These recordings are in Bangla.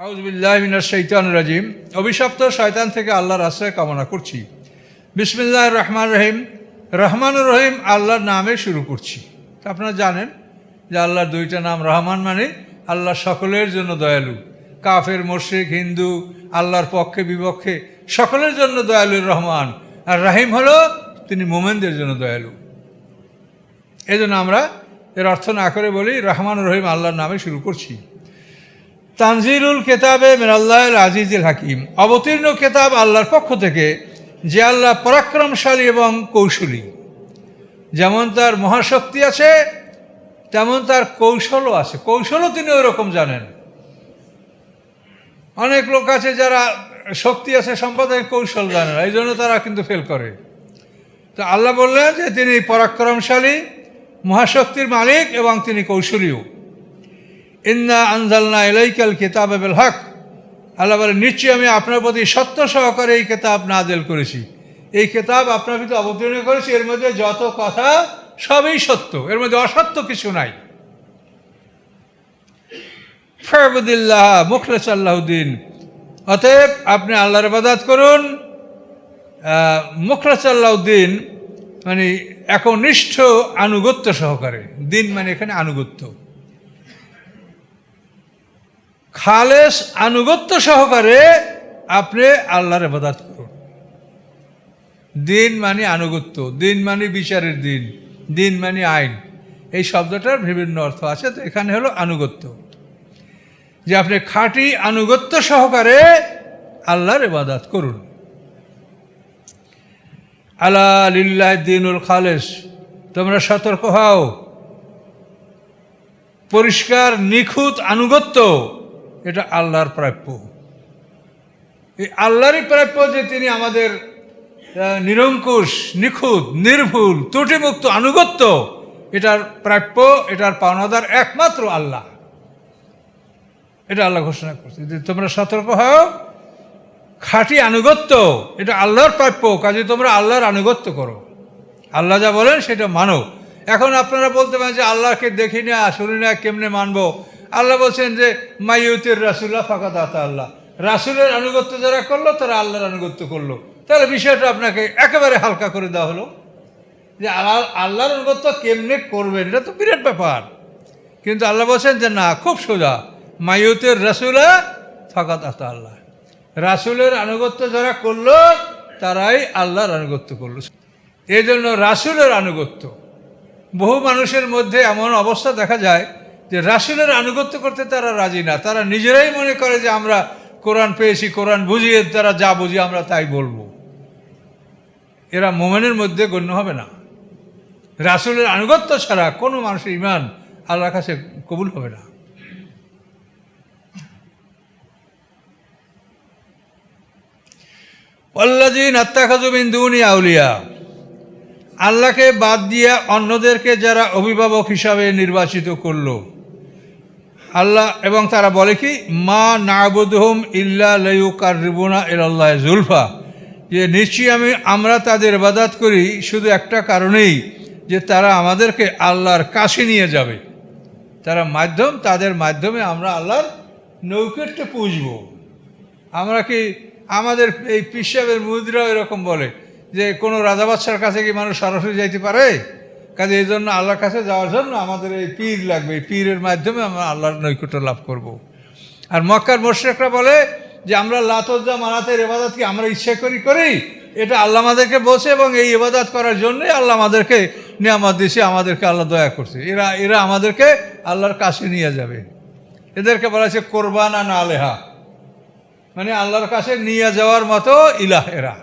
আউজবিল্লাহমিনাশাইতান রাজিম। অভিশপ্ত শয়তান থেকে আল্লাহর আশ্রয় কামনা করছি। বিসমিল্লাহ রহমান রহিম। রহমান রহিম আল্লাহর নামে শুরু করছি। আপনারা জানেন যে আল্লাহর দুইটা নাম রহমান মানে আল্লাহ সকলের জন্য দয়ালু। কাফের মোর্শেক হিন্দু, আল্লাহর পক্ষে, বিপক্ষে সকলের জন্য দয়ালু রহমান। আর রাহিম হলো তিনি মোমেনদের জন্য দয়ালু। এই জন্য আমরা এর অর্থ না করে বলি রহমান রহিম আল্লাহর নামে শুরু করছি। তানজিলুল কেতাবে মিনাল্লাহ আজিজুল হাকিম। অবতীর্ণ কেতাব আল্লাহর পক্ষ থেকে, যে আল্লাহ পরাক্রমশালী এবং কৌশলী। যেমন তার মহাশক্তি আছে, তেমন তার কৌশলও আছে। কৌশলও তিনি ওই রকম জানেন। অনেক লোক আছে যারা শক্তি আছে সম্পাদনের কৌশল জানে না এই জন্য তারা কিন্তু ফেল করে। তো আল্লাহ বললেন যে তিনি পরাক্রমশালী, মহাশক্তির মালিক এবং তিনি কৌশলীও। ইন্না আনজালনা এলাইকাল কিতাব বেল হক। আল্লাহ বলে, নিশ্চয়ই আমি আপনার প্রতি সত্য সহকারে এই কেতাব নাজেল করেছি। এই কেতাব আপনার ভিতরে অবতীর্ণ করেছি। এর মধ্যে যত কথা সবই সত্য। এর মধ্যে অসত্য কিছু নাই। ফরবুদ্দিল্লাহ মুখলেস আল্লাহদ্দিন অতএব আপনি আল্লাহর ইবাদাত করুন। মুখলেস আল্লাহদ্দিন মানে একনিষ্ঠ আনুগত্য সহকারে। দিন মানে এখানে আনুগত্য। খালেস আনুগত্য সহকারে আপনি আল্লাহর ইবাদাত করুন। দিন মানে আনুগত্য, দিন মানে বিচারের দিন দিন মানে আইন। এই শব্দটার বিভিন্ন অর্থ আছে, তো এখানে হলো আনুগত্য। যে আপনি খাঁটি আনুগত্য সহকারে আল্লাহর ইবাদাত করুন। আলা লিল্লাহ দিনুল খালেস, তোমরা সতর্ক হও। পরিষ্কার, নিখুঁত আনুগত্য এটা আল্লাহর প্রাপ্য। এই আল্লাহরই প্রাপ্য যে তিনি আমাদের নিরঙ্কুশ, নিখুঁত, নির্ভুল, ত্রুটিমুক্ত, আনুগত্য, এটার প্রাপ্য, এটার পাওনাদার একমাত্র আল্লাহ। এটা আল্লাহ ঘোষণা করছে। যে তোমরা সতর্ক হও, খাঁটি আনুগত্য, এটা আল্লাহর প্রাপ্য, কাজে তোমরা আল্লাহর আনুগত্য করো। আল্লাহ যা বলেন সেটা মানো। এখন আপনারা বলতে পারেন যে আল্লাহকে দেখি না, শুনি না, কেমনে মানবো? আল্লাহ বলছেন যে মাইউতের রাসুল্লাহ ফাঁকা দাতা আল্লাহ। রাসুলের আনুগত্য যারা করল, তারা আল্লাহর আনুগত্য করল। তাহলে বিষয়টা আপনাকে একেবারে হালকা করে দেওয়া হলো। যে আল্লাহ, আল্লাহর আনুগত্য কেমনে করবেন, এটা তো বিরাট ব্যাপার। কিন্তু আল্লাহ বলছেন যে, না, খুব সোজা। মাইউতের রাসুলা ফাঁকা দাতা আল্লাহ। রাসুলের আনুগত্য যারা করল, তারাই আল্লাহর আনুগত্য করল। এই জন্য রাসুলের আনুগত্য। বহু মানুষের মধ্যে এমন অবস্থা দেখা যায় যে রাসুলের আনুগত্য করতে তারা রাজি না। তারা নিজেরাই মনে করে যে আমরা কোরআন পেয়েছি, কোরআন বুঝিয়ে তারা যা বুঝি আমরা তাই বলব। এরা মোমেনের মধ্যে গণ্য হবে না। রাসুলের আনুগত্য ছাড়া কোনো মানুষের ইমান আল্লাহর কাছে কবুল হবে না। পল্লাজিন আত্মাখাজুবিন আউলিয়া। আল্লাহকে বাদ দিয়ে অন্যদেরকে যারা অভিভাবক হিসাবে নির্বাচিত করল। আল্লাহ এবং তারা বলে কি, মা নাবুদহম ইল্লা লয়ুকার রিবুনা ইল্লাহ জুলফা যে নিশ্চয়ই আমি, আমরা তাদের বাদাত করি, শুধু একটা কারণেই যে তারা আমাদেরকে আল্লাহর কাছে নিয়ে যাবে। তারা মাধ্যম, তাদের মাধ্যমে আমরা আল্লাহর নৌকেটটা পুষব আমরা কি আমাদের এই পিসাবের মুদ্রা এরকম বলে যে, কোনো রাজা বাচ্চার কাছে কি মানুষ সরাসরি যাইতে পারে? কাজে এই জন্য আল্লাহর কাছে যাওয়ার জন্য আমাদের এই পীর লাগবে। এই পীরের মাধ্যমে আমরা আল্লাহর নৈকট্য লাভ করব। আর মক্কার মোশেকরা বলে যে, আমরা লাতজ্জা মারাতের এবাদত কি আমরা ইচ্ছা করি করি এটা আল্লাহ আমাদেরকে বলছে এবং এই ইবাদত করার জন্যই আল্লাহ আমাদেরকে নিয়ামত দিয়েছে আমাদেরকে আল্লাহ দয়া করছে। এরা এরা আমাদেরকে আল্লাহর কাছে নিয়ে যাবে। এদেরকে বলা হচ্ছে কোরবানা না আলেহা। মানে আল্লাহর কাছে নিয়ে যাওয়ার মতো ইলাহ এরা।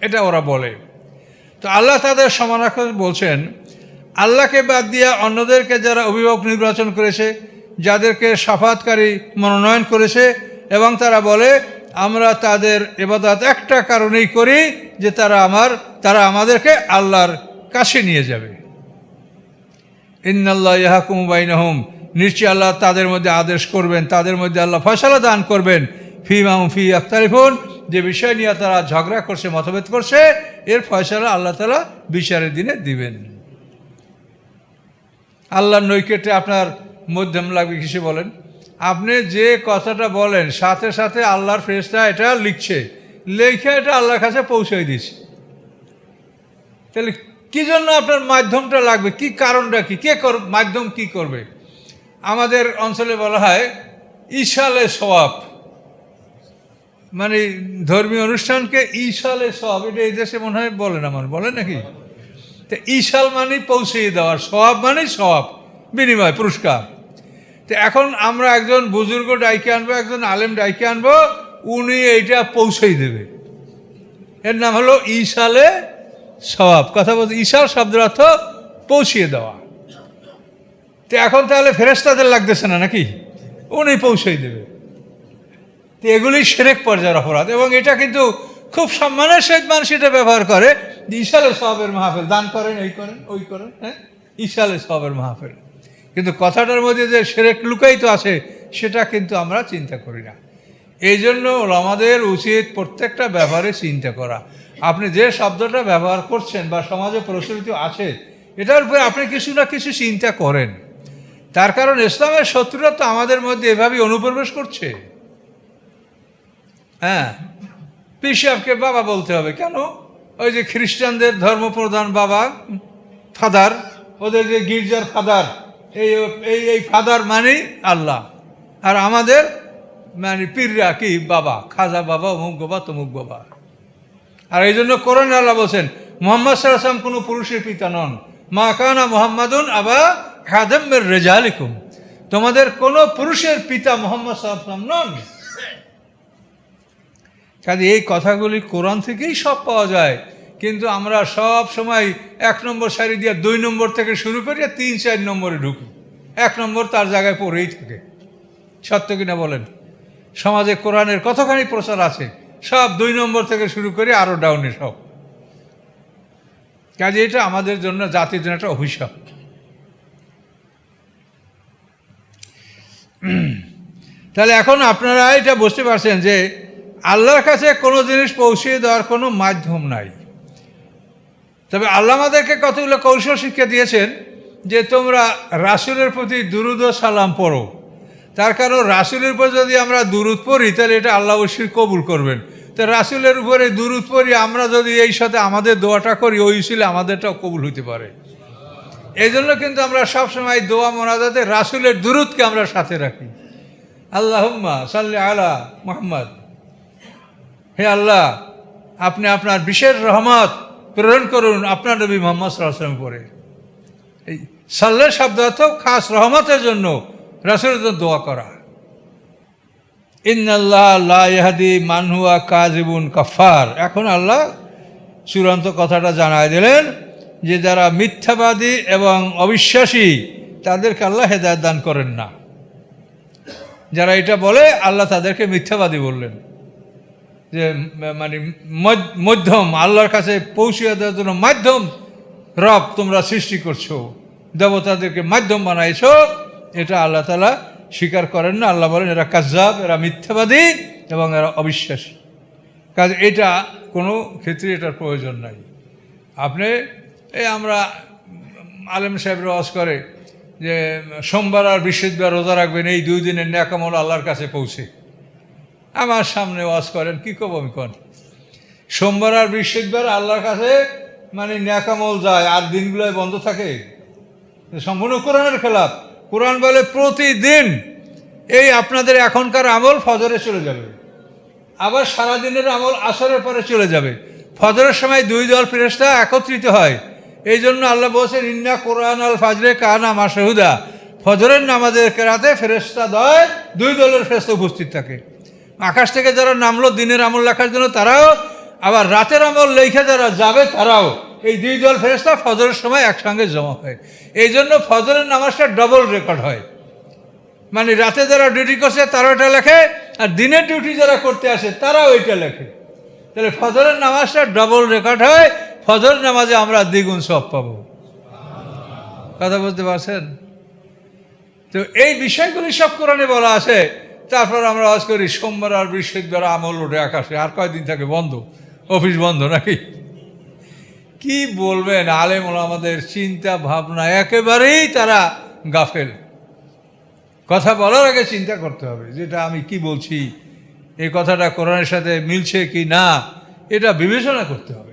এটা ওরা বলে। তো আল্লাহ তাদের সমানার্থ বলছেন আল্লাহকে বাদ দিয়ে অন্যদেরকে যারা অভিভাবক নির্বাচন করেছে, যাদেরকে সাফাতকারী মনোনয়ন করেছে, এবং তারা বলে, আমরা তাদের এবাদাত একটা কারণেই করি যে তারা আমার, তারা আমাদেরকে আল্লাহর কাছে নিয়ে যাবে। ইন্নাল্লাহ ইহাকুম বাইনহম। নিশ্চয় আল্লাহ তাদের মধ্যে আদেশ করবেন, তাদের মধ্যে আল্লাহ ফয়সালা দান করবেন। ফি মাহম ফি আখতারিফুন যে বিষয় নিয়ে তারা ঝগড়া করছে, মতভেদ করছে, এর ফয়সালা আল্লাহ তালা বিচারের দিনে দিবেন। আল্লাহর নৈকেটে আপনার মধ্যম লাগবে, কিসে বলেন? আপনি যে কথাটা বলেন, সাথে সাথে আল্লাহর ফেরেশতা এটা লিখছে, লেখে এটা আল্লাহর কাছে পৌঁছে দিচ্ছে তাহলে কি জন্য আপনার মাধ্যমটা লাগবে? কি কারণটা কি? কে কর, মাধ্যম কি করবে? আমাদের অঞ্চলে বলা হয় ইশালে সওয়াব। মানে ধর্মীয় অনুষ্ঠানকে ইশালে সওয়াব, এটা এই দেশে মনে হয় বলে না মানে বলে নাকি? তো ইশাল মানে পৌঁছিয়ে দেওয়ার স্বভাব মানে সওয়াব, বিনিময়, পুরস্কার। তো এখন আমরা একজন বুজুর্গ ডাইকে আনব, একজন আলেম ডাইকে আনব, উনি এইটা পৌঁছেই দেবে। এর নাম হলো ইশালে সওয়াব। কথা বলতে ঈশার শব্দের অর্থ পৌঁছিয়ে দেওয়া। তো এখন তাহলে ফেরেস্তাদের লাগতেছে না নাকি? উনি পৌঁছেই দেবে। তো এগুলি সেরেক পর্যায়ের অপরাধ এবং এটা কিন্তু খুব সম্মানের সহিত মানুষ এটা ব্যবহার করে। যে ঈশালে সবের মাহফিল। দান করেন, এই করেন, ওই করেন হ্যাঁ? ঈশালে সবের মাহফিল। কিন্তু কথাটার মধ্যে যে সেরেক লুকায়িত আছে, সেটা কিন্তু আমরা চিন্তা করি না। এই জন্য আমাদের উচিত প্রত্যেকটা ব্যাপারে চিন্তা করা। আপনি যে শব্দটা ব্যবহার করছেন বা সমাজে প্রচলিত আছে, এটার উপরে আপনি কিছু না কিছু চিন্তা করেন। তার কারণ ইসলামের শত্রুরা তো আমাদের মধ্যে এভাবেই অনুপ্রবেশ করছে। হ্যাঁ? পিসাবকে বাবা বলতে হবে, কেন? ওই যে খ্রিস্টানদের ধর্মপ্রধান বাবা, ফাদার, ওদের যে গির্জার ফাদার, এই এই এই ফাদার মানে আল্লাহ। আর আমাদের মানে পীররা কি? বাবা, খাজা বাবা, অমুক বাবা, তমুক বাবা। আর এই জন্য কোরআন আল্লাহ বলছেন, মোহাম্মদ সাল্লাম কোনো পুরুষের পিতা নন। মা কানা মোহাম্মদুন আবা খাদেমের রেজালিকুম। তোমাদের কোনো পুরুষের পিতা মোহাম্মদ সাল্লাম নন। কাজে এই কথাগুলি কোরআন থেকেই সব পাওয়া যায়। কিন্তু আমরা সব সময় এক নম্বর সারি দিয়ে দুই নম্বর থেকে শুরু করি আর তিন, চার নম্বরে ঢুকি। এক নম্বর তার জায়গায় পড়েই থাকে। সত্য কিনা বলেন? সমাজে কোরআনের কতখানি প্রচার আছে, সব দুই নম্বর থেকে শুরু করে আরও ডাউনে সব। কাজে এটা আমাদের জন্য, জাতির জন্য একটা অভিশাপ। তাহলে এখন আপনারা এটা বুঝতে পারছেন যে আল্লাহর কাছে কোনো জিনিস পৌঁছিয়ে দেওয়ার কোনো মাধ্যম নাই। তবে আল্লাহ আমাদেরকে কতগুলো কৌশল শিক্ষা দিয়েছেন যে তোমরা রাসুলের প্রতি দুরুদ ও সালাম পড়ো। তার কারণ রাসুলের উপর যদি আমরা দুরুদ পড়ি, তাহলে এটা আল্লাহ অবশ্যই কবুল করবেন। তো রাসুলের উপরে দুরুদ পড়ি, আমরা যদি এই সাথে আমাদের দোয়াটা করি, ওই ছিল আমাদেরটাও কবুল হইতে পারে। এই জন্য কিন্তু আমরা সবসময় দোয়া মোনাজাতে রাসুলের দুরুদকে আমরা সাথে রাখি। আল্লাহম্মা সাল্লি আলা মোহাম্মদ। হে আল্লাহ, আপনি আপনার বিশেষ রহমত প্রেরণ করুন আপনার নবী মোহাম্মদ সাল্লাম করে এই সাল্লাহ শব্দ অর্থ খাস রহমতের জন্য রাসুলের দোয়া করা। ইহাদি মানহুয়া কাজিবুন কাফার এখন আল্লাহ চূড়ান্ত কথাটা জানায় দিলেন যে যারা মিথ্যাবাদী এবং অবিশ্বাসী, তাদেরকে আল্লাহ হেদায়ত দান করেন না। যারা এটা বলে, আল্লাহ তাদেরকে মিথ্যাবাদী বললেন। যে মানে মধ্যম, আল্লাহর কাছে পৌঁছিয়ে দেওয়ার জন্য মাধ্যম রব তোমরা সৃষ্টি করছ। দেবতাদেরকে মাধ্যম বানাইছ। এটা আল্লাহ তালা স্বীকার করেন না। আল্লাহ বলেন, এরা কাজাব এরা মিথ্যাবাদী এবং এরা অবিশ্বাসী। কাজ এটা কোনো ক্ষেত্রে এটার প্রয়োজন নাই। আপনি, এই আমরা আলেম সাহেব রওয়াজ করে যে, সোমবার আর বৃহস্পতিবার রোজা রাখবেন, এই দুই দিনের ন্যাকামল আল্লাহর কাছে পৌঁছে। আমার সামনে ওয়াজ করেন, কী করব আমি কন? সোমবার আর বৃহস্পতিবার আল্লাহর কাছে মানে ন্যাকামল যায়, আর দিনগুলোয় বন্ধ থাকে। সম্পূর্ণ কোরআনের খেলাফ কোরআন বলে প্রতিদিন এই আপনাদের এখনকার আমল ফজরে চলে যাবে। আবার সারাদিনের আমল আসরের পরে চলে যাবে। ফজরের সময় দুই দল ফেরেস্তা একত্রিত হয়। এই জন্য আল্লাহ বলছেন, ইন্না কোরআন আল ফাজরে কানা মাসহুদা ফজরের নামাজের কেরাতে ফেরেস্তা দয় দুই দলের ফেরেস্তা উপস্থিত থাকে। আকাশ থেকে যারা নামলো, দিনের আমল লেখার জন্য তারাও, আবার রাতের আমল লেখে যারা যাবে তারাও। এই দুই দল ফেরেস্তা ফজরের সময় একসঙ্গে জমা হয়। এই জন্য ফজরের নামাজটা ডবল রেকর্ড হয়। মানে রাতে যারা ডিউটি করছে তারা এটা লেখে, আর দিনের ডিউটি যারা করতে আসে, তারাও এটা লেখে। তাহলে ফজরের নামাজটা ডবল রেকর্ড হয়। ফজর নামাজে আমরা দ্বিগুণ সব পাবো। কথা বলতে পারছেন? তো এই বিষয়গুলি সব কোরআনে বলা আছে। তারপর আমরা আজ করি, সোমবার আর বৃহস্পতিবার আমল ওঠে আকাশে। আর কয়দিন থাকে বন্ধ? অফিস বন্ধ নাকি? কি বলবেন, আলেম আমাদের চিন্তা ভাবনা একেবারেই তারা গাফেল। কথা বলার আগে চিন্তা করতে হবে, যেটা আমি কি বলছি, এই কথাটা কোরআনের সাথে মিলছে কি না, এটা বিবেচনা করতে হবে।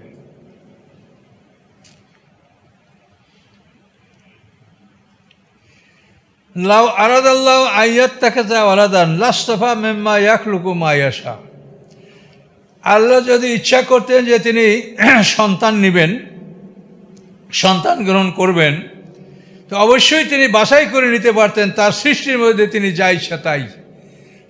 লাউ আরাদাল্লাহ আয়াত তাকে যা আলাদান লাস্তফা মেম্মা ইয়াকলুকু মায়াশা আল্লাহ যদি ইচ্ছা করতেন যে তিনি সন্তান নেবেন, সন্তান গ্রহণ করবেন, তো অবশ্যই তিনি বাছাই করে নিতে পারতেন, তার সৃষ্টির মধ্যে তিনি যা ইচ্ছা তাই।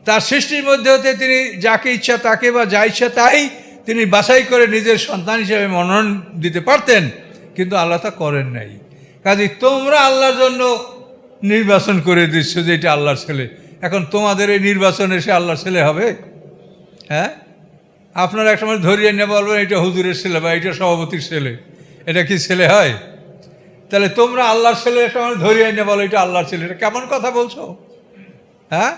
তার সৃষ্টির মধ্যে হতে তিনি যাকে ইচ্ছা তাকে বা যা ইচ্ছা তাই তিনি বাছাই করে নিজের সন্তান হিসেবে মনোনয়ন দিতে পারতেন, কিন্তু আল্লাহ তা করেন নাই। কাজে তোমরা আল্লাহর জন্য নির্বাচন করে দিচ্ছ যে এটা আল্লাহর ছেলে। এখন তোমাদের এই নির্বাচন এসে আল্লাহর ছেলে হবে? হ্যাঁ? আপনারা এক সময় ধরিয়ে নিয়ে বলবেন, এটা হুজুরের ছেলে বা এটা সভাপতির ছেলে। এটা কি ছেলে হয়? তাহলে তোমরা আল্লাহর ছেলে সময় ধরিয়ে নিয়ে বলো, এটা আল্লাহর ছেলে। এটা কেমন কথা বলছো? হ্যাঁ?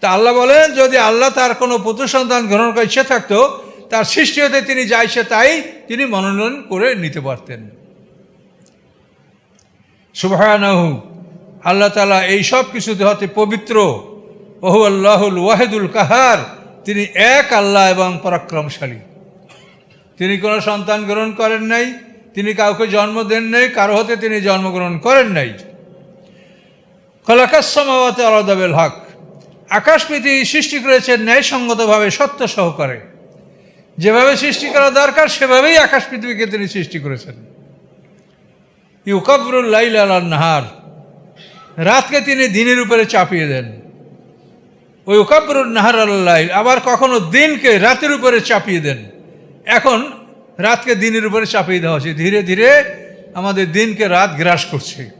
তা আল্লাহ বলেন, যদি আল্লাহ তার কোনো পুত্র সন্তান গ্রহণ করার ইচ্ছে থাকতো, তার সৃষ্টি হতে তিনি যা ইচ্ছে তাই তিনি মনোনয়ন করে নিতে পারতেন। সুবাহানহু, আল্লাহ তালা এই সব কিছুতে হতে পবিত্র। ওহু আল্লাহুল ওয়াহেদুল কাহার, তিনি এক আল্লাহ এবং পরাক্রমশালী। তিনি কোনো সন্তান গ্রহণ করেন নাই, তিনি কাউকে জন্ম দেন নাই, কারও হতে তিনি জন্মগ্রহণ করেন নাই। কলাকাসমাওয়াতে আলাদাবেল হক, আকাশ সৃষ্টি করেছেন ন্যায়সঙ্গতভাবে সত্য সহকারে। যেভাবে সৃষ্টি করা দরকার, সেভাবেই আকাশ পৃথিবীকে তিনি সৃষ্টি করেছেন। ইউকাবরুল লাইল আল নাহার। রাতকে তিনি দিনের উপরে চাপিয়ে দেন। ওই উকাবরুল নাহার আল্লাইল আবার কখনো দিনকে রাতের উপরে চাপিয়ে দেন। এখন রাতকে দিনের উপরে চাপিয়ে দেওয়া হচ্ছে। ধীরে ধীরে আমাদের দিনকে রাত গ্রাস করছে।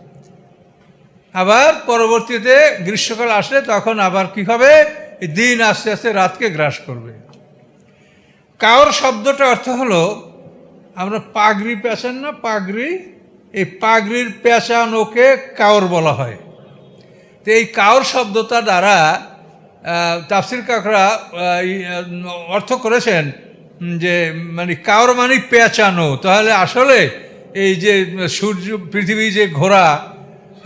আবার পরবর্তীতে গ্রীষ্মকাল আসলে তখন আবার কি হবে? দিন আস্তে আস্তে রাতকে গ্রাস করবে। কাওর শব্দটা অর্থ হলো, আমরা পাগড়ি পেঁচান না, পাগড়ি এই পাগড়ির পেঁচানোকে কাওর বলা হয়। তো এই কাওর শব্দটা দ্বারা তাফসির কাকরা অর্থ করেছেন যে মানে কাওর মানে পেঁচানো তাহলে আসলে এই যে সূর্য, পৃথিবী যে ঘোরা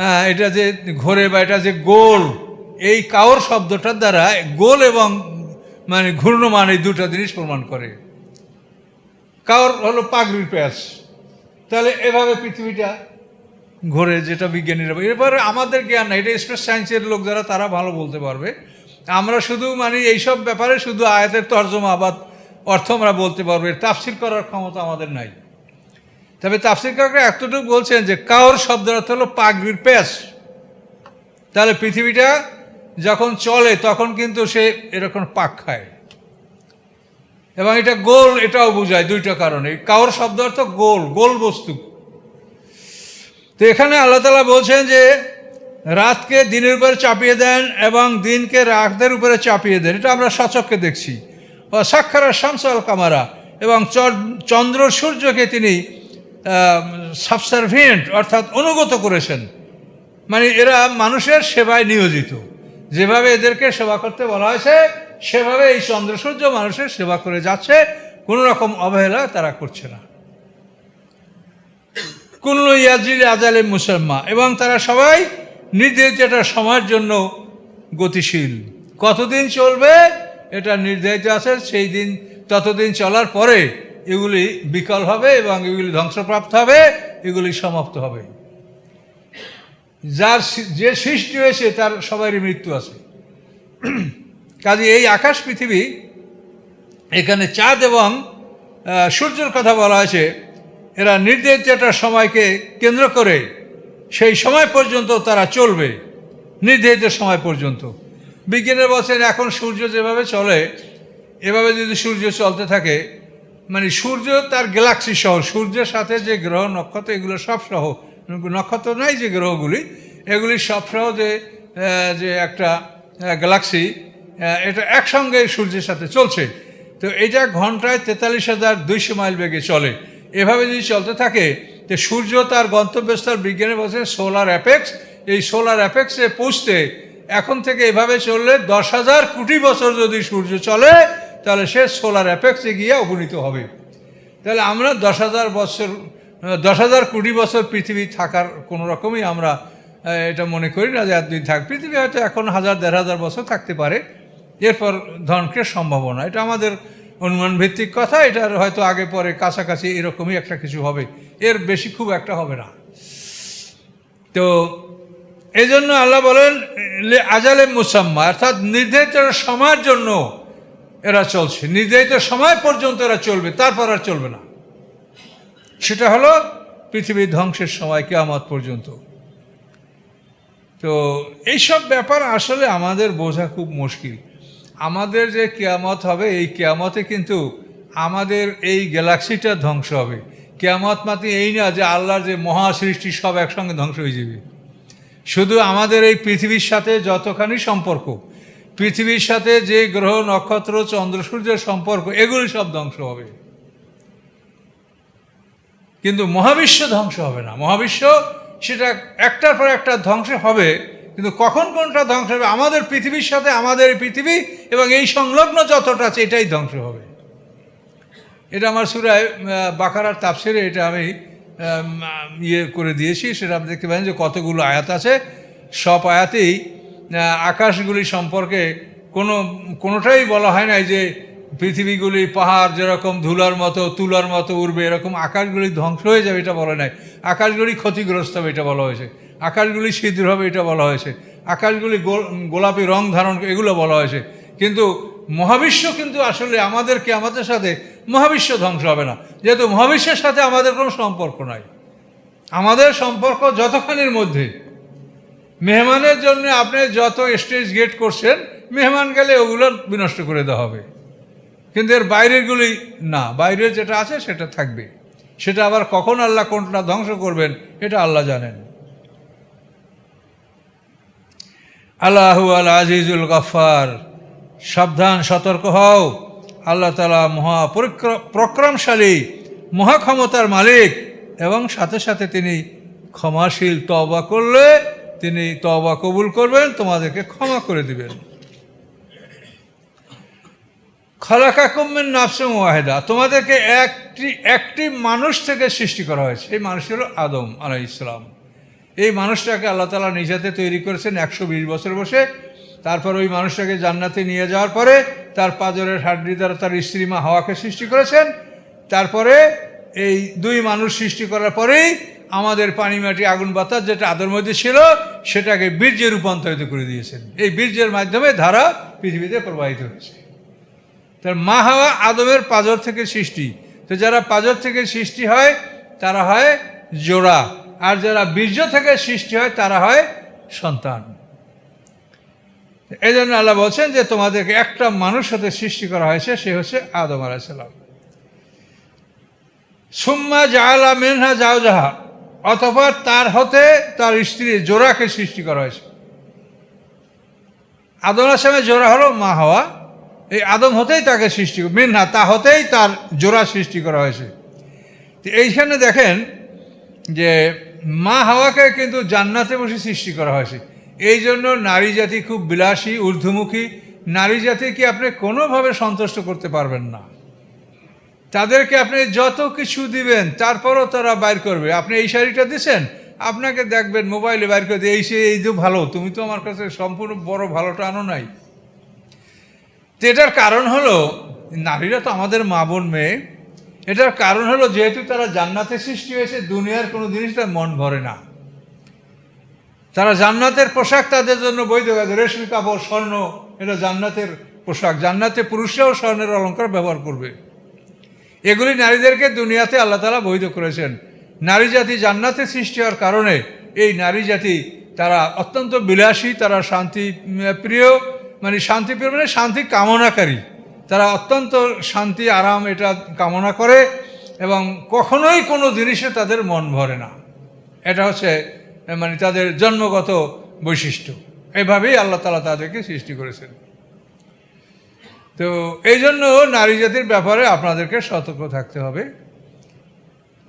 হ্যাঁ এটা যে ঘোরে বা এটা যে গোল, এই কাওর শব্দটার দ্বারা গোল এবং মানে ঘূর্ণমান এই দুটো জিনিস প্রমাণ করে। কাওর হলো পাগড়ির প্যাঁচ তাহলে এভাবে পৃথিবীটা ঘোরে যেটা বিজ্ঞানীরা এরপরে আমাদের জ্ঞান না এটা স্পেস সায়েন্সের লোক যারা, তারা ভালো বলতে পারবে। আমরা শুধু মানে এইসব ব্যাপারে শুধু আয়াতের তর্জমা বা অর্থ আমরা বলতে পারব, এর তাফসির করার ক্ষমতা আমাদের নাই। তবে তাফসির কাকরা এতটুকু বলছেন যে, কাউর শব্দের অর্থ হলো পাগড়ির প্যাস তাহলে পৃথিবীটা যখন চলে, তখন কিন্তু সে এরকম পাক খায়। এবং এটা গোল, এটাও বোঝায় দুইটা কারণে। কাওর শব্দ অর্থ গোল গোল বস্তু। তো এখানে আল্লাহ তালা বলছেন যে, রাতকে দিনের উপরে চাপিয়ে দেন এবং দিনকে রাতের উপরে চাপিয়ে দেন। এটা আমরা সচককে দেখছি। সাক্ষারা শামসাল কামারা এবং চন্দ্র সূর্যকে তিনি সাবসার্ভিয়েন্ট অর্থাৎ অনুগত করেছেন। মানে এরা মানুষের সেবায় নিয়োজিত। যেভাবে এদেরকে সেবা করতে বলা হয়েছে সেভাবে এই চন্দ্র সূর্য মানুষের সেবা করে যাচ্ছে, কোনো রকম অবহেলা তারা করছে না। কুল্লু ইয়াজিল আজালে মুসলমা এবং তারা সবাই নির্ধারিত একটা সময়ের জন্য গতিশীল। কতদিন চলবে এটা নির্ধারিত আছে, সেই দিন ততদিন চলার পরে এগুলি বিকল হবে এবং এগুলি ধ্বংসপ্রাপ্ত হবে, এগুলি সমাপ্ত হবে। যার যে সৃষ্টি হয়েছে তার সবারই মৃত্যু আছে। কাজে এই আকাশ পৃথিবী, এখানে চাঁদ এবং সূর্যের কথা বলা আছে, এরা নির্ধারিত একটা সময়কে কেন্দ্র করে, সেই সময় পর্যন্ত তারা চলবে নির্ধারিত সময় পর্যন্ত। বিজ্ঞানের বলছেন এখন সূর্য যেভাবে চলে, এভাবে যদি সূর্য চলতে থাকে মানে সূর্য তার গ্যালাক্সি সহ, সূর্যের সাথে যে গ্রহ, নক্ষত্র, এগুলো সব সহ, নক্ষত্র নাই যে গ্রহগুলি, এগুলি সব সহ যে যে একটা গ্যালাক্সি এটা একসঙ্গে সূর্যের সাথে চলছে। তো এটা ঘন্টায় তেতাল্লিশ হাজার দুইশো মাইল বেগে চলে। এভাবে যদি চলতে থাকে, তো সূর্য তার গন্তব্যস্থল বিজ্ঞানে বলছে সোলার অ্যাপেক্স। এই সোলার অ্যাপেক্সে পৌঁছতে এখন থেকে এভাবে চললে দশ হাজার কোটি বছর যদি সূর্য চলে, তাহলে সে সোলার অ্যাপেক্সে গিয়ে উপনীত হবে। তাহলে আমরা দশ হাজার বছর, দশ হাজার কোটি বছর পৃথিবী থাকার কোনো রকমই আমরা এটা মনে করি না যে এতদিন থাক, পৃথিবী হয়তো এখন হাজার, দেড় হাজার বছর থাকতে পারে। এরপর ধ্বংসের সম্ভাবনা। এটা আমাদের অনুমান ভিত্তিক কথা, এটার হয়তো আগে পরে কাছাকাছি এরকমই একটা কিছু হবে। এর বেশি খুব একটা হবে না। তো এই জন্য আল্লাহ বলেন আজালে মুসাম্মা অর্থাৎ নির্ধারিত সময়ের জন্য এরা চলছে। নির্ধারিত সময় পর্যন্ত এরা চলবে, তারপর আর চলবে না। সেটা হলো পৃথিবীর ধ্বংসের সময়, কেয়ামত পর্যন্ত। তো এইসব ব্যাপার আসলে আমাদের বোঝা খুব মুশকিল। আমাদের যে কেয়ামত হবে, এই কেয়ামতে কিন্তু আমাদের এই গ্যালাক্সিটা ধ্বংস হবে। কেয়ামত মাতে এই না যে আল্লাহর যে মহা সৃষ্টি সব একসঙ্গে ধ্বংস হয়ে যাবে। শুধু আমাদের এই পৃথিবীর সাথে যতখানি সম্পর্ক, পৃথিবীর সাথে যে গ্রহ, নক্ষত্র, চন্দ্র, সূর্যের সম্পর্ক, এগুলি সব ধ্বংস হবে। কিন্তু মহাবিশ্ব ধ্বংস হবে না। মহাবিশ্ব সেটা একটার পর একটা ধ্বংস হবে। কিন্তু কখন কোনটা ধ্বংস হবে? আমাদের পৃথিবীর সাথে আমাদের পৃথিবী এবং এই সংলগ্ন যতটা আছে, এটাই ধ্বংস হবে। এটা আমার সুরায় বাকারার তাপসিরে এটা আমি ইয়ে করে দিয়েছি। সেটা আপনি দেখতে পারেন যে কতগুলো আয়াত আছে। সব আয়াতেই আকাশগুলি সম্পর্কে কোনো, কোনোটাই বলা হয় নাই যে পৃথিবীগুলি পাহাড় যেরকম ধুলার মতো, তুলার মতো উড়বে, এরকম আকাশগুলি ধ্বংস হয়ে যাবে এটা বলা নাই। আকাশগুলি ক্ষতিগ্রস্ত হবে এটা বলা হয়েছে। আকাশগুলি সিদ্ধ হবে, এটা বলা হয়েছে। আকাশগুলি গোল- গোলাপি রং ধারণ এগুলো বলা হয়েছে। কিন্তু মহাবিশ্ব কিন্তু আসলে আমাদেরকে আমাদের সাথে মহাবিশ্ব ধ্বংস হবে না। যেহেতু মহাবিশ্বের সাথে আমাদের কোনো সম্পর্ক নাই। আমাদের সম্পর্ক যতখানির মধ্যে। মেহমানের জন্য আপনি যত স্টেজ গেট করছেন, মেহমান গেলে ওগুলো বিনষ্ট করে দেওয়া হবে। কিন্তু এর বাইরেরগুলি না। বাইরের যেটা আছে সেটা থাকবে। সেটা আবার কখন আল্লাহ কোনটা ধ্বংস করবেন, এটা আল্লাহ জানেন। আল্লাহু আল আজিজুল গফার সাবধান, সতর্ক হও। আল্লাহ তালা মহা প্রক্রমশালী, মহাক্ষমতার মালিক এবং সাথে সাথে তিনি ক্ষমাশীল তবা করলে তিনি তবা কবুল করবেন, তোমাদেরকে ক্ষমা করে দিবেন। খালাকা কুম্মেন নাফসম ওয়াহেদা। তোমাদেরকে একটি একটি মানুষ থেকে সৃষ্টি করা হয়েছে। এই মানুষ হল আদম আলাই ইসলাম এই মানুষটাকে আল্লাহ তালা নিজাতে তৈরি করেছেন একশো বিশ বছর বসে। তারপর ওই মানুষটাকে জান্নাতে নিয়ে যাওয়ার পরে তার পাজরের হাড্ডি দ্বারা তার স্ত্রী মা হাওয়াকে সৃষ্টি করেছেন। তারপরে এই দুই মানুষ সৃষ্টি করার পরেই আমাদের পানি মাটি আগুন বাতাস যেটা আদর মধ্যে ছিল, সেটাকে বীর্যে রূপান্তরিত করে দিয়েছেন। এই বীর্যের মাধ্যমে ধারা পৃথিবীতে প্রবাহিত হয়েছে। তার মা হাওয়া আদমের পাজর থেকে সৃষ্টি। তো যারা পাজর থেকে সৃষ্টি হয়, তারা হয় জোড়া। আর যারা বীর্য থেকে সৃষ্টি হয়, তারা হয় সন্তান। এই জন্য আল্লাহ বলছেন যে, তোমাদেরকে একটা মানুষ হতে সৃষ্টি করা হয়েছে, সে হচ্ছে আদম আলাইসাল্লাম সুম্মা জাহালা মেনহা যাহা অতপর তার হতে তার স্ত্রী জোড়াকে সৃষ্টি করা হয়েছে। আদম আসলামের জোড়া হলো মা হওয়া। এই আদম হতেই তাকে সৃষ্টি মিনহা, তা হতেই তার জোড়া সৃষ্টি করা হয়েছে। তো এইখানে দেখেন যে মা হাওয়াকে কিন্তু জান্নাতে বসে সৃষ্টি করা হয়েছে। এই জন্য নারী জাতি খুব বিলাসী, ঊর্ধ্বমুখী। নারী জাতিকে আপনি কোনোভাবে সন্তুষ্ট করতে পারবেন না। তাদেরকে আপনি যত কিছু দিবেন, তারপরও তারা বাইর করবে। আপনি এই শাড়িটা দিচ্ছেন আপনাকে দেখবেন মোবাইলে বাইর করে দিয়ে, এই সে, এই যে ভালো, তুমি তো আমার কাছে সম্পূর্ণ বড় ভালোটা আনো নাই। তো এটার কারণ হলো, নারীরা তো আমাদের মা বোন মেয়ে। এটার কারণ হলো যেহেতু তারা জান্নাতে সৃষ্টি হয়েছে, দুনিয়ার কোনো জিনিস তার মন ভরে না। তারা জান্নাতের পোশাক তাদের জন্য বৈধ আছে রেশমি কাপড়, স্বর্ণ, এটা জান্নাতের পোশাক। জান্নাতে পুরুষরাও স্বর্ণের অলঙ্কার ব্যবহার করবে। এগুলি নারীদেরকে দুনিয়াতে আল্লাহ তালা বৈধ করেছেন। নারী জাতি জান্নাতে সৃষ্টি হওয়ার কারণে এই নারী জাতি তারা অত্যন্ত বিলাসী, তারা শান্তি প্রিয় মানে শান্তি প্রিয় মানে শান্তি কামনাকারী। তারা অত্যন্ত শান্তি, আরাম এটা কামনা করে এবং কখনোই কোনো জিনিসে তাদের মন ভরে না। এটা হচ্ছে মানে তাদের জন্মগত বৈশিষ্ট্য। এভাবেই আল্লাহ তালা তাদেরকে সৃষ্টি করেছেন। তো এই জন্য নারী জাতির ব্যাপারে আপনাদেরকে সতর্ক থাকতে হবে।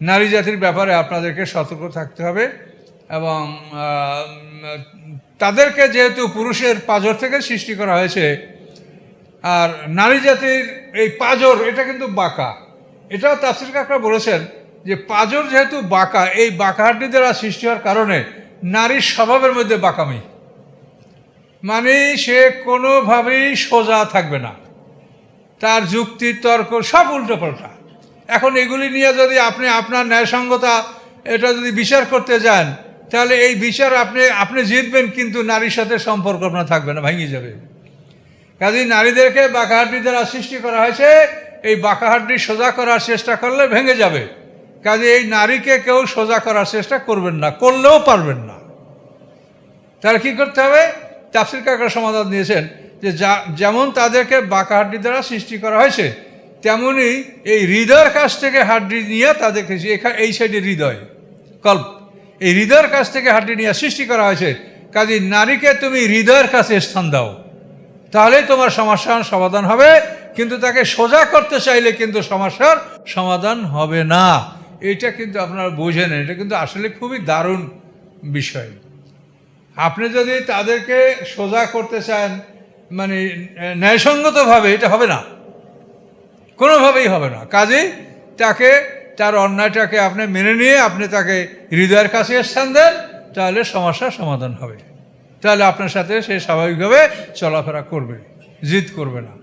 নারী জাতির ব্যাপারে আপনাদেরকে সতর্ক থাকতে হবে এবং তাদেরকে যেহেতু পুরুষের পাজর থেকে সৃষ্টি করা হয়েছে আর নারী জাতির এই পাজর, এটা কিন্তু বাঁকা। এটাও তাফসির কাকরা বলেছেন যে পাজর যেহেতু বাঁকা, এই বাঁকা হাড্ডি দ্বারা সৃষ্টি হওয়ার কারণে নারীর স্বভাবের মধ্যে বাঁকামি। মানে সে কোনোভাবেই সোজা থাকবে না। তার যুক্তি, তর্ক সব উল্টো পাল্টা এখন এগুলি নিয়ে যদি আপনি আপনার ন্যায়সঙ্গতা, এটা যদি বিচার করতে যান, তাহলে এই বিচার আপনি আপনি জিতবেন, কিন্তু নারীর সাথে সম্পর্ক আপনার থাকবে না, ভেঙে যাবে। কাজেই নারীদেরকে বাঁকাহাড্ডি দ্বারা সৃষ্টি করা হয়েছে। এই বাঁকাহাড্ডি সোজা করার চেষ্টা করলে ভেঙে যাবে। কাজে এই নারীকে কেউ সোজা করার চেষ্টা করবেন না, করলেও পারবেন না। তাহলে কী করতে হবে? তাফসির কাকার সমাধান দিয়েছেন যে যা, যেমন তাদেরকে বাঁকা হাড্ডি দ্বারা সৃষ্টি করা হয়েছে, তেমনি এই হৃদয়ের কাছ থেকে হাড্ডি নিয়ে তাদেরকে এই সাইডে হৃদয়, কল্প। এই হৃদয়ের কাছ থেকে হাড্ডি নিয়ে সৃষ্টি করা হয়েছে। কাজে নারীকে তুমি হৃদয়ের কাছে স্থান দাও। তাহলেই তোমার সমস্যার সমাধান হবে। কিন্তু তাকে সোজা করতে চাইলে কিন্তু সমস্যার সমাধান হবে না। এটা কিন্তু আপনারা বোঝেন এটা কিন্তু আসলে খুবই দারুণ বিষয়। আপনি যদি তাদেরকে সোজা করতে চান মানে ন্যায়সঙ্গতভাবে এটা হবে না। কোনোভাবেই হবে না। কাজেই তাকে, তার অন্যায়টাকে আপনি মেনে নিয়ে আপনি তাকে হৃদয়ের কাছে স্থান দেন, তাহলে সমস্যার সমাধান হবে। তাহলে আপনার সাথে সে স্বাভাবিকভাবে চলাফেরা করবে, জিদ করবে না।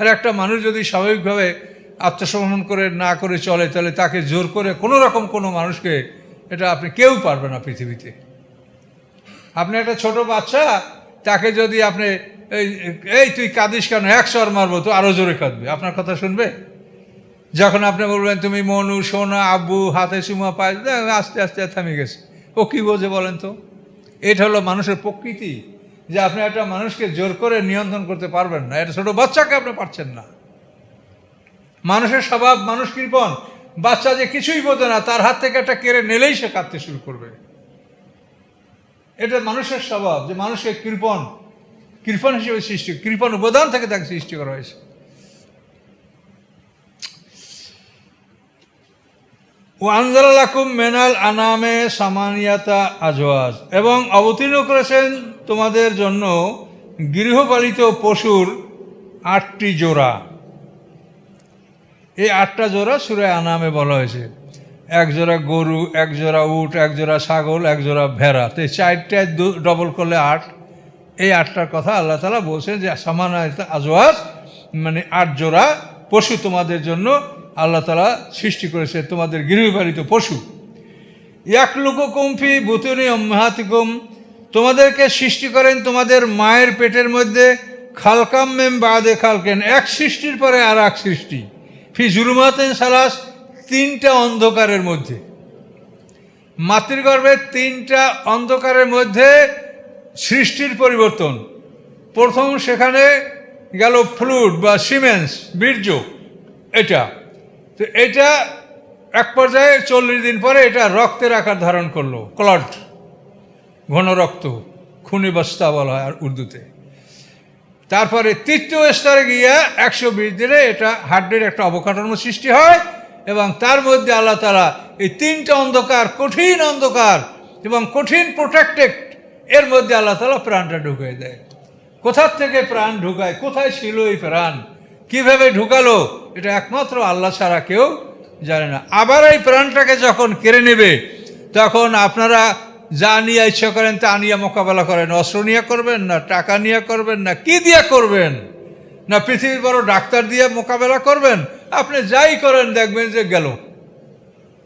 আর একটা মানুষ যদি স্বাভাবিকভাবে আত্মসমর্পণ করে, না করে চলে, তাহলে তাকে জোর করে কোনো রকম কোনো মানুষকে এটা আপনি কেউ পারবে না পৃথিবীতে। আপনি একটা ছোট বাচ্চা, তাকে যদি আপনি এই এই তুই কাঁদিস কেন? একশো আর মারবো, তো আরও জোরে কাঁদবে। আপনার কথা শুনবে? যখন আপনি বলবেন, তুমি মনু, সোনা, আব্বু, হাতে চুমা পায়, আস্তে আস্তে থামে গেছে। ও কী বোঝে বলেন তো? এটা হলো মানুষের প্রকৃতি যে আপনি একটা মানুষকে জোর করে নিয়ন্ত্রণ করতে পারবেন না। এটা ছোট বাচ্চাকে আপনি পারছেন না। মানুষের স্বভাব, মানুষ কৃপণ, বাচ্চা যে কিছুই বোঝে না, তার হাত থেকে একটা কেড়ে নিলেই সে কাঁদতে শুরু করবে। এটা মানুষের স্বভাব যে মানুষকে কৃপণ কৃপণ হিসেবে সৃষ্টি, কৃপণ উপাদান থেকে তাকে সৃষ্টি করা হয়েছে। ও মেনাল আনামে সামানিয়াতা আজওয়াজ। এবং অবতীর্ণ করেছেন তোমাদের জন্য গৃহপালিত পশুর আটটি জোড়া। এই আটটা জোড়া সুরে আনামে বলা হয়েছে। এক জোড়া গরু, এক জোড়া উট, এক জোড়া ছাগল, এক জোড়া ভেড়া। তো এই চারটায় ডবল করলে আট। এই আটটার কথা আল্লাহ তালা বলছেন যে সামানায়তা আজওয়াজ মানে আট জোড়া পশু তোমাদের জন্য আল্লাহ তালা সৃষ্টি করেছে তোমাদের গৃহপালিত পশু। এক কমফি বুতুনি অম্মাহাতিকুম তোমাদেরকে সৃষ্টি করেন তোমাদের মায়ের পেটের মধ্যে, খালকাম মেম বাদে খালকেন, এক সৃষ্টির পরে আর এক সৃষ্টি। ফি জুলুমাতেন সালাস, তিনটা অন্ধকারের মধ্যে। মাতৃগর্ভের তিনটা অন্ধকারের মধ্যে সৃষ্টির পরিবর্তন। প্রথম সেখানে গেল ফ্লুড বা সিমেন্স, বীর্য, এটা। তো এটা এক পর্যায়ে চল্লিশ দিন পরে এটা রক্তের আকার ধারণ করল ক্লট ঘন রক্ত, খুনি বস্তা বলা হয় আর উর্দুতে। তারপরে তৃতীয় স্তরে গিয়ে একশো বিশ দিনে এটা হাড্ডির একটা অবকাঠামো সৃষ্টি হয় এবং তার মধ্যে আল্লাহ তালা এই তিনটা অন্ধকার, কঠিন অন্ধকার এবং কঠিন প্রোটেক্টেড এর মধ্যে আল্লাহ তালা প্রাণটা ঢুকিয়ে দেয়। কোথার থেকে প্রাণ ঢুকায়? কোথায় ছিল এই প্রাণ? কীভাবে ঢুকালো? এটা একমাত্র আল্লাহ ছাড়া কেউ জানে না। আবার এই প্রাণটাকে যখন কেড়ে নেবে, তখন আপনারা যা নিয়ে ইচ্ছা করেন তা নিয়ে মোকাবেলা করেন। অস্ত্র নিয়ে করবেন না, টাকা নিয়ে করবেন না, কি দিয়ে করবেন? না পৃথিবীর বড় ডাক্তার দিয়ে মোকাবেলা করবেন? আপনি যাই করেন, দেখবেন যে গেল।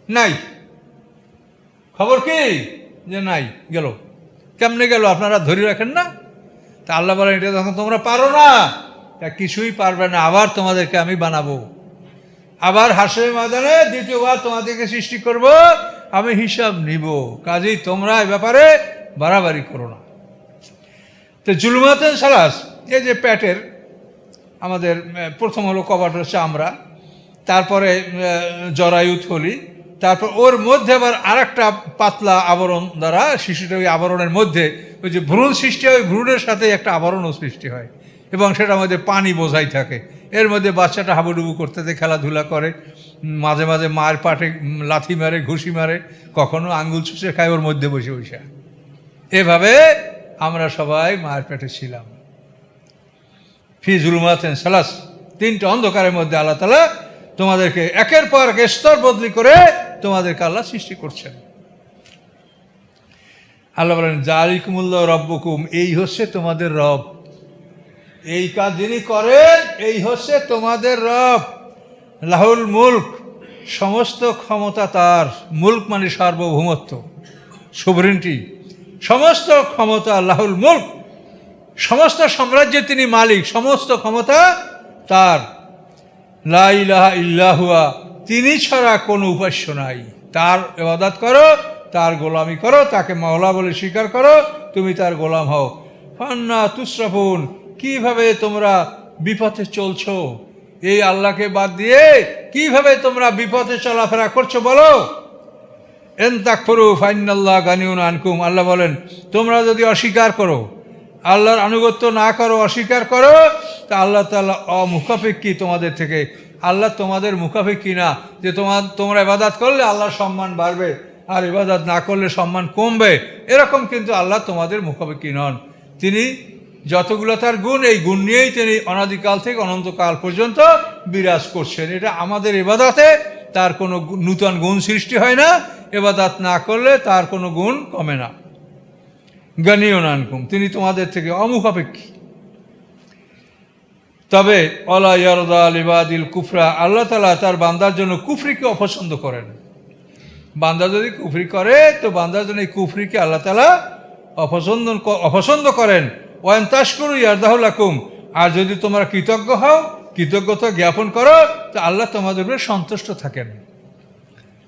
নাই। খবর কি? যে নাই, গেল। কেমনে গেল? আপনারা ধরে রাখেন না। তা আল্লাহ বলেন, এটা তখন তোমরা পারো না তা কিছুই পারবে না, আবার তোমাদেরকে আমি বানাবো। আবার হাসের ময়দানে দ্বিতীয়বার তোমাদেরকে সৃষ্টি করব, আমি হিসাব নিব। কাজেই তোমরা এ ব্যাপারে বাড়াবাড়ি করো না। তো জুলুমাতেন সালাস এই যে প্যাটের, আমাদের প্রথম হলো কবাট হচ্ছে আমরা, তারপরে জরায়ু থলি, তারপর ওর মধ্যে আবার আর একটা পাতলা আবরণ দ্বারা শিশুটা ওই আবরণের মধ্যে, ওই যে ভ্রূণ সৃষ্টি হয়, ওই ভ্রূণের সাথে একটা আবরণও সৃষ্টি হয়। এবং সেটার মধ্যে পানি বোঝাই থাকে। এর মধ্যে বাচ্চাটা হাবুডুবু করতে খেলাধুলা করে, মাঝে মাঝে মায়ের পাটে লাথি মারে, ঘুষি মারে, কখনো আঙ্গুল চুষে খায়, ওর মধ্যে বসে বসে। এভাবে আমরা সবাই মায়ের পেটে ছিলাম। ফি জুলুমাতেন সালাস, তিনটে অন্ধকারের মধ্যে আল্লাহ তালা তোমাদেরকে একের পর এক স্তর বদলি করে তোমাদেরকে আল্লাহ সৃষ্টি করছেন। আল্লাহ বলেন, জালিকুমুল্লাহ রব্বকুম এই হচ্ছে তোমাদের রব। এই কাজ যিনি করেন, এই হচ্ছে তোমাদের রব। লাহুল মুল্ক, সমস্ত ক্ষমতা তার। মুল্ক মানে সার্বভৌমত্ব সোভরেন্টি সমস্ত ক্ষমতা লাহুল মুল্ক, সমস্ত সাম্রাজ্যের তিনি মালিক, সমস্ত ক্ষমতা তার। লা ইলাহা ইল্লাহুয়া, তিনি ছাড়া কোনো উপাস্য নাই। তার এবাদাত করো, তার গোলামি করো, তাকে মহলা বলে স্বীকার করো, তুমি তার গোলাম হও। ফান্না তুসরাফুন কীভাবে তোমরা বিপথে চলছো? এই আল্লাহকে বাদ দিয়ে কীভাবে তোমরা বিপথে চলাফেরা করছ বলো? এন তাকফরু ফাইনাল্লাহ গানিউন আনকুম। আল্লাহ বলেন, তোমরা যদি অস্বীকার করো, আল্লাহর আনুগত্য না করো, অস্বীকার করো, তা আল্লাহ তাআলা অমুখাপেক্ষী তোমাদের থেকে, আল্লাহ তোমাদের মুখাপেক্ষী না যে তোমার, তোমরা ইবাদাত করলে আল্লাহর সম্মান বাড়বে, আর ইবাদাত না করলে সম্মান কমবে। এরকম কিন্তু আল্লাহ তোমাদের মুখাপেক্ষী নন। তিনি যতগুলো তার গুণ, এই গুণ নিয়েই তিনি অনাদিকাল থেকে অনন্তকাল পর্যন্ত বিরাজ করছেন। এটা আমাদের এবাদাতে তার কোনো নূতন গুণ সৃষ্টি হয় না। এবাদাত না করলে তার কোনো গুণ কমে না। গণীয় নানকুম, তিনি তোমাদের থেকে অমুখাপেক্ষী তবে, অলা ইয়ারদা লিবাদিল কুফরা, আল্লাহ তালা তার বান্দার জন্য কুফরিকে অপছন্দ করেন। বান্দা যদি কুফরি করে, তো বান্দার জন্য এই কুফরিকে আল্লাহ তালা অপছন্দ অপছন্দ করেন। ওয়ান তাস্করু ইয়ারদাহুল আকুম আর যদি তোমরা কৃতজ্ঞ হও, কৃতজ্ঞতা জ্ঞাপন করো, তো আল্লাহ তোমাদের উপরে সন্তুষ্ট থাকেন।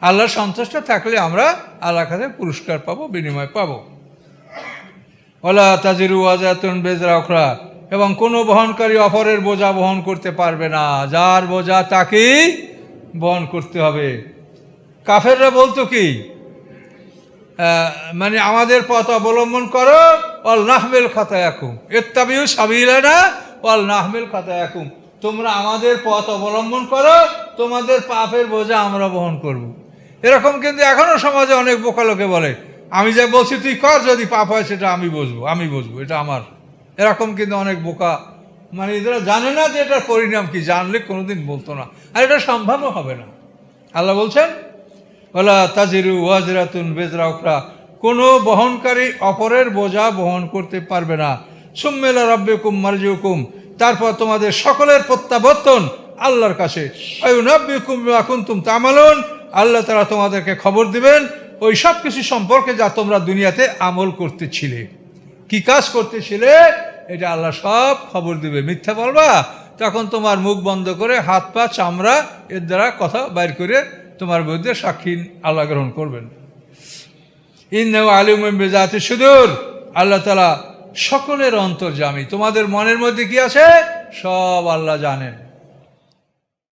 আল্লাহ সন্তুষ্ট থাকলে আমরা আল্লাহ কাছে পুরস্কার পাবো, বিনিময় পাবো। ওলা তাজিরু আজাতুন বেজরা অখরা এবং কোনো বহনকারী অপরের বোঝা বহন করতে পারবে না। যার বোঝা তাকেই বহন করতে হবে। কাফেররা বলতো কি? মানে আমাদের পথ অবলম্বন করো অল নাহমেল খাতায়াকুম। এত্তাবিউ সাবিলানা অল নাহমেল খাতায়াকুম। তোমরা আমাদের পথ অবলম্বন করো, তোমাদের পাপের বোঝা আমরা বহন করব। এরকম কিন্তু এখনও সমাজে অনেক বোকা লোকে বলে, আমি যা বলছি তুই কর, যদি পাপ হয় সেটা আমি বসবো আমি বসবো এটা আমার। এরকম কিন্তু অনেক বোকা মানে এরা জানে না যে এটার পরিণাম কি, জানলে কোনোদিন বলতো না। আর এটা সম্ভবও হবে না। আল্লাহ বলছেন ওলা তাজিরু ওয়াজরাতুন বেজরা ওকরা কোনো বহনকারী অপরের বোঝা বহন করতে পারবে না। সুম্মেলা রব্বেকুম মারজুকুম তারপর তোমাদের সকলের প্রত্যাবর্তন আল্লাহর কাছে। নব্বিকুম এখন তুম তামালুন। আল্লাহ তারা তোমাদেরকে খবর দিবেন ওই সব কিছু সম্পর্কে যা তোমরা দুনিয়াতে আমল করতেছিলে। কি কাজ করতেছিলে? এটা আল্লাহ সব খবর দিবে। মিথ্যা বলবা? তখন তোমার মুখ বন্ধ করে হাত পা চামড়া এর দ্বারা কথা বাইর করে তোমার বিরুদ্ধে সাক্ষী আল্লাহ গ্রহণ করবেন। ইন্দেও আলিম বেজাতে সুদূর। আল্লাহ তালা সকলের অন্তর্জামী তোমাদের মনের মধ্যে কি আছে? সব আল্লাহ জানেন।